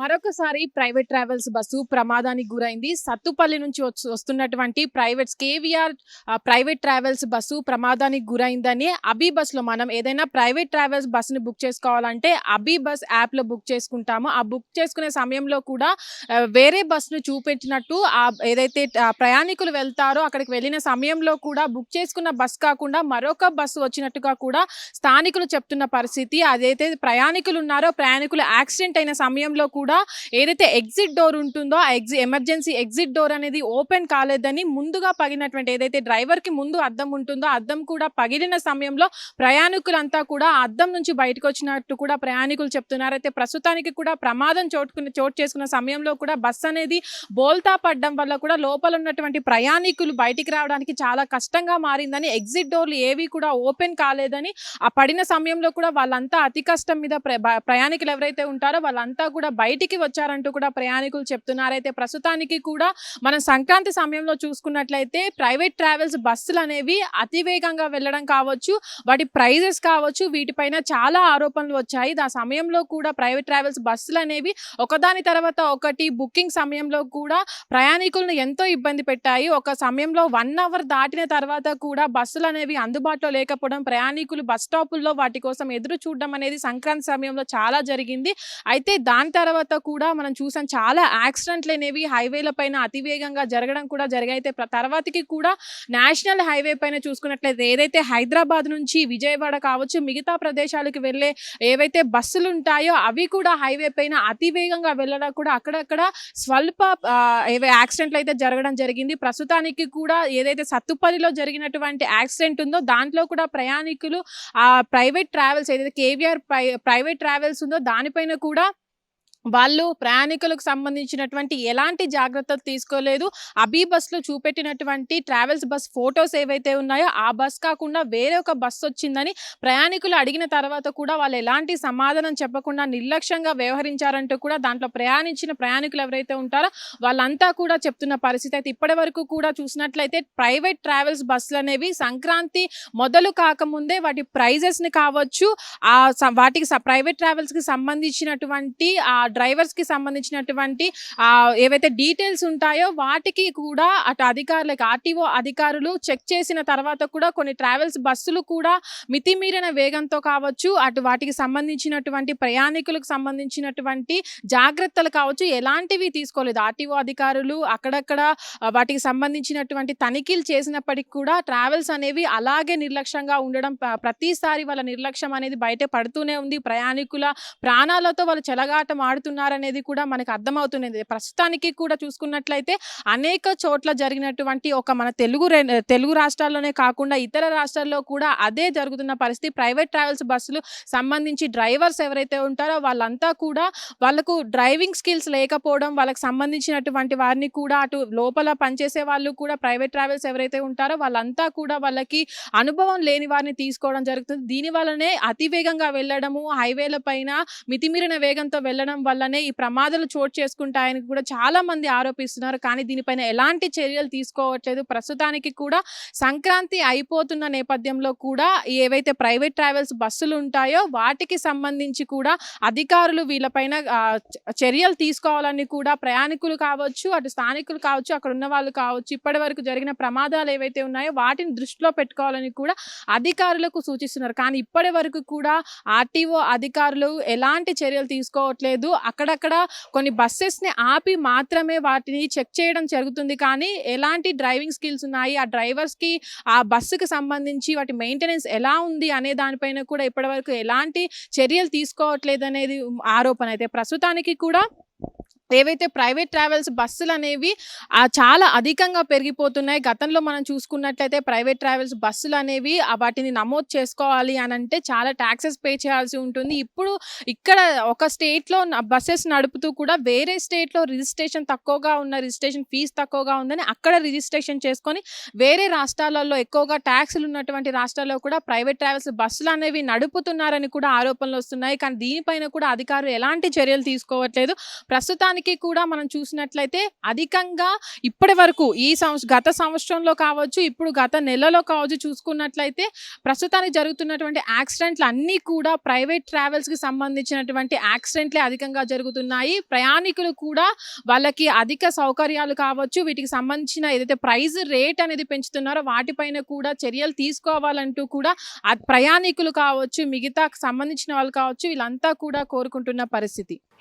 మరొకసారి private travels bus ప్రమాదానికి గురైంది. సత్తుపల్లి నుంచి వస్తున్నటువంటి private KVR private travels bus ప్రమాదానికి గురైందని అబీ బస్సులో మనం ఏదైనా ప్రైవేట్ ట్రావెల్స్ బస్సుని బుక్ చేసుకోవాలంటే అబీ బస్ యాప్లో బుక్ చేసుకుంటాము. ఆ బుక్ చేసుకునే సమయంలో కూడా వేరే బస్సును చూపించినట్టు ఆ ఏదైతే ప్రయాణికులు వెళ్తారో అక్కడికి వెళ్ళిన సమయంలో కూడా బుక్ చేసుకున్న బస్ కాకుండా మరొక బస్సు వచ్చినట్టుగా కూడా స్థానికులు చెప్తున్న పరిస్థితి. అదైతే ప్రయాణికులు ఉన్నారో ప్రయాణికులు యాక్సిడెంట్ అయిన సమయంలో కూడా కూడా ఏదైతే ఎగ్జిట్ డోర్ ఉంటుందో ఆ ఎగ్జి ఎమర్జెన్సీ ఎగ్జిట్ డోర్ అనేది ఓపెన్ కాలేదని ముందుగా పగిలినటువంటి ఏదైతే డ్రైవర్కి ముందు అద్దం ఉంటుందో అద్దం కూడా పగిలిన సమయంలో ప్రయాణికులంతా కూడా అద్దం నుంచి బయటకు వచ్చినట్టు కూడా ప్రయాణికులు చెప్తున్నారు. అయితే ప్రస్తుతానికి కూడా ప్రమాదం చోటుకుని చోటు చేసుకున్న సమయంలో కూడా బస్సు అనేది బోల్తా పడడం వల్ల కూడా లోపల ఉన్నటువంటి ప్రయాణికులు బయటికి రావడానికి చాలా కష్టంగా మారిందని ఎగ్జిట్ డోర్లు ఏవి కూడా ఓపెన్ కాలేదని ఆ పడిన సమయంలో కూడా వాళ్ళంతా అతి కష్టం మీద ప్ర- బ- ప్రయాణికులు ఎవరైతే ఉంటారో వాళ్ళంతా కూడా బయట బయటికి వచ్చారంటూ కూడా ప్రయాణికులు చెప్తున్నారు అయితే ప్రస్తుతానికి కూడా మనం సంక్రాంతి సమయంలో చూసుకున్నట్లయితే ప్రైవేట్ ట్రావెల్స్ బస్సులు అనేవి అతివేగంగా వెళ్ళడం కావచ్చు వాటి ప్రైజెస్ కావచ్చు వీటిపైన చాలా ఆరోపణలు వచ్చాయి. ఆ సమయంలో కూడా ప్రైవేట్ ట్రావెల్స్ బస్సులు అనేవి ఒకదాని తర్వాత ఒకటి బుకింగ్ సమయంలో కూడా ప్రయాణికులను ఎంతో ఇబ్బంది పెట్టాయి. ఒక సమయంలో వన్ అవర్ దాటిన తర్వాత కూడా బస్సులు అనేవి అందుబాటులో లేకపోవడం ప్రయాణికులు బస్ స్టాపుల్లో వాటి కోసం ఎదురు చూడడం అనేది సంక్రాంతి సమయంలో చాలా జరిగింది. అయితే దాని తర్వాత కూడా మనం చూసాం చాలా యాక్సిడెంట్లు అనేవి హైవేల పైన అతివేగంగా జరగడం కూడా జరిగైతే తర్వాతకి కూడా నేషనల్ హైవే పైన చూసుకున్నట్లయితే ఏదైతే హైదరాబాద్ నుంచి విజయవాడ కావచ్చు మిగతా ప్రదేశాలకు వెళ్ళే ఏవైతే బస్సులు ఉంటాయో అవి కూడా హైవే పైన అతివేగంగా వెళ్ళడం కూడా అక్కడక్కడ స్వల్ప ఏవే యాక్సిడెంట్లు అయితే జరగడం జరిగింది. ప్రస్తుతానికి కూడా ఏదైతే సత్తుపల్లిలో జరిగినటువంటి యాక్సిడెంట్ ఉందో దాంట్లో కూడా ప్రయాణికులు ఆ ప్రైవేట్ ట్రావెల్స్ ఏదైతే కేవీఆర్ ప్రైవేట్ ట్రావెల్స్ ఉందో దానిపైన కూడా వాళ్ళు ప్రయాణికులకు సంబంధించినటువంటి ఎలాంటి జాగ్రత్తలు తీసుకోలేదు. అబీ బస్సులో చూపెట్టినటువంటి ట్రావెల్స్ బస్ ఫొటోస్ ఏవైతే ఉన్నాయో ఆ బస్ కాకుండా వేరే ఒక బస్ వచ్చిందని ప్రయాణికులు అడిగిన తర్వాత కూడా వాళ్ళు ఎలాంటి సమాధానం చెప్పకుండా నిర్లక్ష్యంగా వ్యవహరించారంటూ కూడా దాంట్లో ప్రయాణించిన ప్రయాణికులు ఎవరైతే ఉంటారో వాళ్ళంతా కూడా చెప్తున్న పరిస్థితి అయితే ఇప్పటి వరకు కూడా చూసినట్లయితే ప్రైవేట్ ట్రావెల్స్ బస్సులు అనేవి సంక్రాంతి మొదలు కాకముందే వాటి ప్రైజెస్ని కావచ్చు ఆ స- వాటికి ప్రైవేట్ ట్రావెల్స్కి సంబంధించినటువంటి ఆ డ్రైవర్స్కి సంబంధించినటువంటి ఆ ఏవైతే డీటెయిల్స్ ఉంటాయో వాటికి కూడా అటు అధికారులకు ఆర్టీఓ అధికారులు చెక్ చేసిన తర్వాత కూడా కొన్ని ట్రావెల్స్ బస్సులు కూడా మితిమీరిన వేగంతో కావచ్చు అటు వాటికి సంబంధించినటువంటి ప్రయాణికులకు సంబంధించినటువంటి జాగ్రత్తలు కావచ్చు ఎలాంటివి తీసుకోలేదు. ఆర్టీఓ అధికారులు అక్కడక్కడ వాటికి సంబంధించినటువంటి తనిఖీలు చేసినప్పటికీ కూడా ట్రావెల్స్ అనేవి అలాగే నిర్లక్ష్యంగా ఉండడం ప్రతిసారి వాళ్ళ నిర్లక్ష్యం అనేది బయట పడుతూనే ఉంది. ప్రయాణికుల ప్రాణాలతో వాళ్ళు చెలగాటం మాట్లాడుతున్నారనేది కూడా మనకు అర్థమవుతున్నది. ప్రస్తుతానికి కూడా చూసుకున్నట్లయితే అనేక చోట్ల జరిగినటువంటి ఒక మన తెలుగు రె- తెలుగు రాష్ట్రాల్లోనే కాకుండా ఇతర రాష్ట్రాల్లో కూడా అదే జరుగుతున్న పరిస్థితి. ప్రైవేట్ ట్రావెల్స్ బస్సులు సంబంధించి డ్రైవర్స్ ఎవరైతే ఉంటారో వాళ్ళంతా కూడా వాళ్ళకు డ్రైవింగ్ స్కిల్స్ లేకపోవడం వాళ్ళకి సంబంధించినటువంటి వారిని కూడా అటు లోపల పనిచేసే వాళ్ళు కూడా ప్రైవేట్ ట్రావెల్స్ ఎవరైతే ఉంటారో వాళ్ళంతా కూడా వాళ్ళకి అనుభవం లేని వారిని తీసుకోవడం జరుగుతుంది. దీని వల్లనే అతివేగంగా వెళ్ళడము హైవేల పైన మితిమీరిన వేగంతో వెళ్ళడం వల్లనే ఈ ప్రమాదాలు చోటు చేసుకుంటాయని కూడా చాలా మంది ఆరోపిస్తున్నారు. కానీ దీనిపైన ఎలాంటి చర్యలు తీసుకోవట్లేదు. ప్రస్తుతానికి కూడా సంక్రాంతి అయిపోతున్న నేపథ్యంలో కూడా ఏవైతే ప్రైవేట్ ట్రావెల్స్ బస్సులు ఉంటాయో వాటికి సంబంధించి కూడా అధికారులు వీళ్ళపైన చర్యలు తీసుకోవాలని కూడా ప్రయాణికులు కావచ్చు అటు స్థానికులు కావచ్చు అక్కడ ఉన్న వాళ్ళు కావచ్చు ఇప్పటి వరకు జరిగిన ప్రమాదాలు ఏవైతే ఉన్నాయో వాటిని దృష్టిలో పెట్టుకోవాలని కూడా అధికారులకు సూచిస్తున్నారు. కానీ ఇప్పటి వరకు కూడా ఆర్టీఓ అధికారులు ఎలాంటి చర్యలు తీసుకోవట్లేదు. అక్కడక్కడ కొన్ని బస్సెస్ని ఆపి మాత్రమే వాటిని చెక్ చేయడం జరుగుతుంది. కానీ ఎలాంటి డ్రైవింగ్ స్కిల్స్ ఉన్నాయి? ఆ డ్రైవర్స్కి ఆ బస్సుకి సంబంధించి వాటి మెయింటెనెన్స్ ఎలా ఉంది అనే దానిపైన కూడా ఇప్పటివరకు ఎలాంటి చర్యలు తీసుకోవట్లేదు అనేది ఆరోపణ. అయితే ప్రస్తుతానికి కూడా ఏవైతే ప్రైవేట్ ట్రావెల్స్ బస్సులు అనేవి చాలా అధికంగా పెరిగిపోతున్నాయి. గతంలో మనం చూసుకున్నట్లయితే ప్రైవేట్ ట్రావెల్స్ బస్సులు అనేవి ఆ వాటిని నమోదు చేసుకోవాలి అని అంటే చాలా ట్యాక్సెస్ పే చేయాల్సి ఉంటుంది. ఇప్పుడు ఇక్కడ ఒక స్టేట్లో బస్సెస్ నడుపుతూ కూడా వేరే స్టేట్లో రిజిస్ట్రేషన్ తక్కువగా ఉన్న రిజిస్ట్రేషన్ ఫీజు తక్కువగా ఉందని అక్కడ రిజిస్ట్రేషన్ చేసుకొని వేరే రాష్ట్రాలలో ఎక్కువగా ట్యాక్సులు ఉన్నటువంటి రాష్ట్రాల్లో కూడా ప్రైవేట్ ట్రావెల్స్ బస్సులు అనేవి నడుపుతున్నారని కూడా ఆరోపణలు వస్తున్నాయి. కానీ దీనిపైన కూడా అధికారులు ఎలాంటి చర్యలు తీసుకోవట్లేదు. ప్రస్తుతానికి ప్రస్తుతానికి కూడా మనం చూసినట్లయితే అధికంగా ఇప్పటి వరకు ఈ సంవత్సరం గత సంవత్సరంలో కావచ్చు ఇప్పుడు గత నెలలో కావచ్చు చూసుకున్నట్లయితే ప్రస్తుతానికి జరుగుతున్నటువంటి యాక్సిడెంట్లు అన్నీ కూడా ప్రైవేట్ ట్రావెల్స్కి సంబంధించినటువంటి యాక్సిడెంట్లే అధికంగా జరుగుతున్నాయి. ప్రయాణికులు కూడా వాళ్ళకి అధిక సౌకర్యాలు కావచ్చు వీటికి సంబంధించిన ఏదైతే ప్రైజ్ రేట్ అనేది పెంచుతున్నారో వాటిపైన కూడా చర్యలు తీసుకోవాలంటూ కూడా ప్రయాణికులు కావచ్చు మిగతా సంబంధించిన వాళ్ళు కావచ్చు వీళ్ళంతా కూడా కోరుకుంటున్న పరిస్థితి.